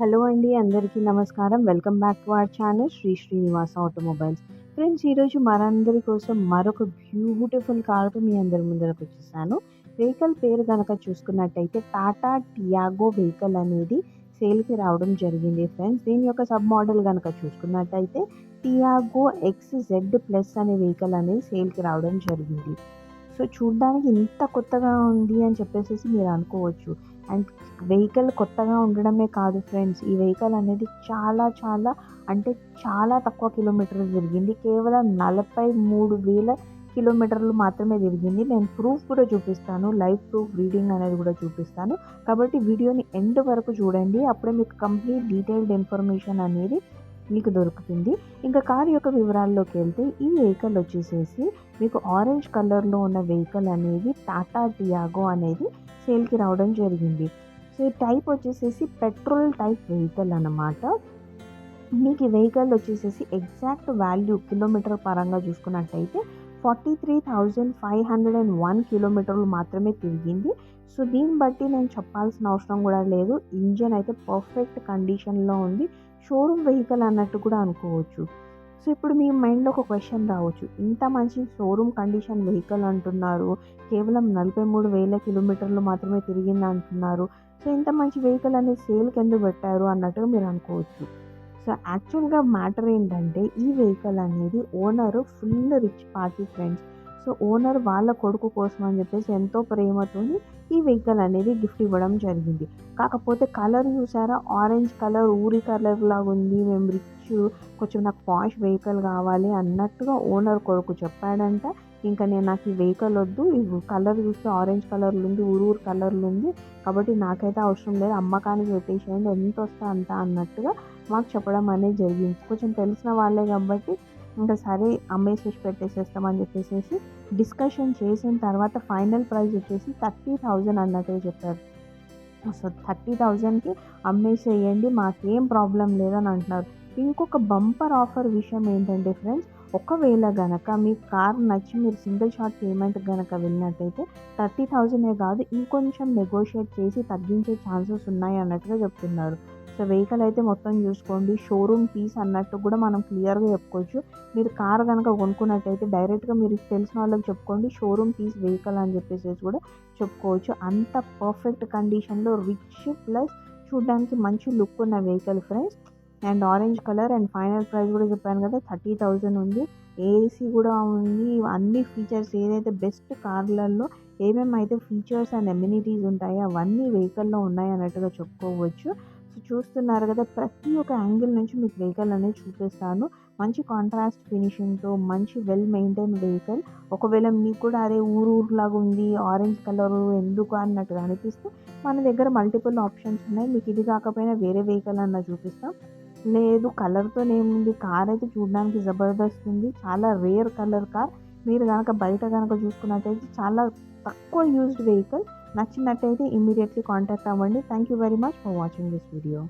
Hello అండి అందరికీ నమస్కారం. Welcome back to our channel Shri Srinivasa automobiles. Friends ఈరోజు మనందరి కోసం మరొక బ్యూటిఫుల్ కార్తో మీ అందరి ముందరకు వచ్చేసాను. వెహికల్ పేరు కనుక చూసుకున్నట్టయితే టాటా టియాగో వెహికల్ అనేది సేల్కి రావడం జరిగింది ఫ్రెండ్స్. దీని యొక్క సబ్ మోడల్ కనుక చూసుకున్నట్టయితే టియాగో ఎక్స్ జెడ్ ప్లస్ అనే వెహికల్ అనేది సేల్కి రావడం జరిగింది. సో చూడడానికి ఇంత కొత్తగా ఉంది అని చెప్పేసి మీరు అనుకోవచ్చు. అండ్ వెహికల్ కొత్తగా ఉండడమే కాదు ఫ్రెండ్స్ ఈ వెహికల్ అనేది చాలా చాలా అంటే చాలా తక్కువ కిలోమీటర్లు తిరిగింది. కేవలం నలభై మూడు వేల కిలోమీటర్లు మాత్రమే తిరిగింది. నేను ప్రూఫ్ కూడా చూపిస్తాను లైవ్ ప్రూఫ్ రీడింగ్ అనేది కూడా చూపిస్తాను. కాబట్టి వీడియోని ఎండ్ వరకు చూడండి. అప్పుడే మీకు కంప్లీట్ డీటెయిల్డ్ ఇన్ఫర్మేషన్ అనేది మీకు దొరుకుతుంది. ఇంకా కార్ యొక్క వివరాల్లోకి వెళ్తే ఈ వెహికల్ వచ్చేసేసి మీకు ఆరెంజ్ కలర్లో ఉన్న వెహికల్ అనేది టాటా టియాగో అనేది సేల్కి రావడం జరిగింది. సో ఈ టైప్ వచ్చేసేసి పెట్రోల్ టైప్ వెహికల్ అన్నమాట. మీకు ఈ వెహికల్ వచ్చేసేసి ఎగ్జాక్ట్ వాల్యూ కిలోమీటర్ పరంగా చూసుకున్నట్టయితే forty three thousand five hundred and one కిలోమీటర్లు మాత్రమే తిరిగింది. సో దీన్ని బట్టి నేను చెప్పాల్సిన అవసరం కూడా లేదు. ఇంజన్ అయితే పర్ఫెక్ట్ కండిషన్లో ఉంది. షోరూమ్ వెహికల్ అన్నట్టు కూడా అనుకోవచ్చు. సో ఇప్పుడు మీ మైండ్లో ఒక క్వశ్చన్ రావచ్చు. ఇంత మంచి షోరూమ్ కండిషన్ వెహికల్ అంటున్నారు. కేవలం నలభై మూడు వేల కిలోమీటర్లు మాత్రమే తిరిగింది అంటున్నారు. సో ఇంత మంచి వెహికల్ అనేది సేల్కి ఎందుకు పెట్టారు అన్నట్టుగా మీరు అనుకోవచ్చు. సో యాక్చువల్గా మ్యాటర్ ఏంటంటే ఈ వెహికల్ అనేది owner full rich party friends so owner వాళ్ళ కొడుకు కోసం అని చెప్పేసి ఎంతో ప్రేమతోని ఈ వెహికల్ అనేది గిఫ్ట్ ఇవ్వడం జరిగింది. కాకపోతే కలర్ చూసారా? ఆరెంజ్ కలర్ ఊరి కలర్ లాగా ఉంది. మేము రిచ్ కొంచెం నాకు పాష్ వెహికల్ కావాలి అన్నట్టుగా ఓనర్ కొడుకు చెప్పాడంట. ఇంకా నేను నాకు ఈ వెహికల్ వద్దు ఈ కలర్ చూస్తే ఆరెంజ్ కలర్లు ఉంది ఊరు ఊరు కలర్లు ఉంది. కాబట్టి నాకైతే అవసరం లేదు అమ్మకానికి పెట్టేసేయండి ఎంత వస్తా అంత అన్నట్టుగా మాకు చెప్పడం అనేది జరిగింది. కొంచెం తెలిసిన వాళ్ళే కాబట్టి ఇంకా సరే అమ్మేసేసి పెట్టేసేస్తామని చెప్పేసి డిస్కషన్ చేసిన తర్వాత ఫైనల్ ప్రైస్ వచ్చేసి థర్టీ థౌజండ్ అన్నట్టుగా చెప్పారు. సో థర్టీ థౌజండ్కి అమ్మేసేయండి మాకేం ప్రాబ్లం లేదని అంటున్నారు. ఇంకొక బంపర్ ఆఫర్ విషయం ఏంటంటే ఫ్రెండ్స్ ఒకవేళ గనక మీ కార్ నచ్చి మీరు సింగిల్ షాట్ పేమెంట్ గనక వెళ్ళినట్టయితే థర్టీ థౌజండే కాదు ఇంకొంచెం నెగోషియేట్ చేసి తగ్గించే ఛాన్సెస్ ఉన్నాయి అన్నట్టుగా చెప్తున్నారు. సో వెహికల్ అయితే మొత్తం చూసుకోండి. షోరూమ్ పీస్ అన్నట్టు కూడా మనం క్లియర్గా చెప్పుకోవచ్చు. మీరు కార్ కనుక కొనుక్కున్నట్టయితే డైరెక్ట్గా మీరు తెలిసిన వాళ్ళకి చెప్పుకోండి. షోరూమ్ పీస్ వెహికల్ అని చెప్పేసి కూడా చెప్పుకోవచ్చు. అంత పర్ఫెక్ట్ కండిషన్లో రిచ్ ప్లస్ చూడడానికి మంచి లుక్ ఉన్న vehicle friends and orange colour and final price కూడా చెప్పాను కదా థర్టీ థౌజండ్ ఉంది. ఏసీ కూడా ఉంది. అన్ని ఫీచర్స్ ఏదైతే బెస్ట్ కార్లలో ఏమేమి అయితే ఫీచర్స్ అండ్ ఎమ్యూనిటీస్ ఉంటాయో అవన్నీ వెహికల్లో ఉన్నాయి అన్నట్టుగా చెప్పుకోవచ్చు. సో చూస్తున్నారు కదా ప్రతి ఒక్క యాంగిల్ నుంచి మీకు వెహికల్ అనేది చూపిస్తాను. మంచి కాంట్రాస్ట్ ఫినిషింగ్తో మంచి వెల్ మెయింటైన్ వెహికల్ ఒకవేళ మీకు కూడా అదే ఊరు ఊరులాగా ఉంది ఆరెంజ్ కలర్ ఎందుకు అన్నట్టుగా అనిపిస్తే మన దగ్గర మల్టిపుల్ ఆప్షన్స్ ఉన్నాయి. మీకు ఇది కాకపోయినా వేరే వెహికల్ అన్న చూపిస్తాం. లేదు కలర్తో ఏముంది కార్ అయితే చూడడానికి జబర్దస్త్ ఉంది. చాలా రేర్ కలర్ కార్ మీరు కనుక బయట కనుక చూసుకున్నట్టయితే చాలా తక్కువ యూజ్డ్ వెహికల్ నచ్చినట్టయితే ఇమీడియట్లీ కాంటాక్ట్ అవ్వండి. Thank you very much for watching this video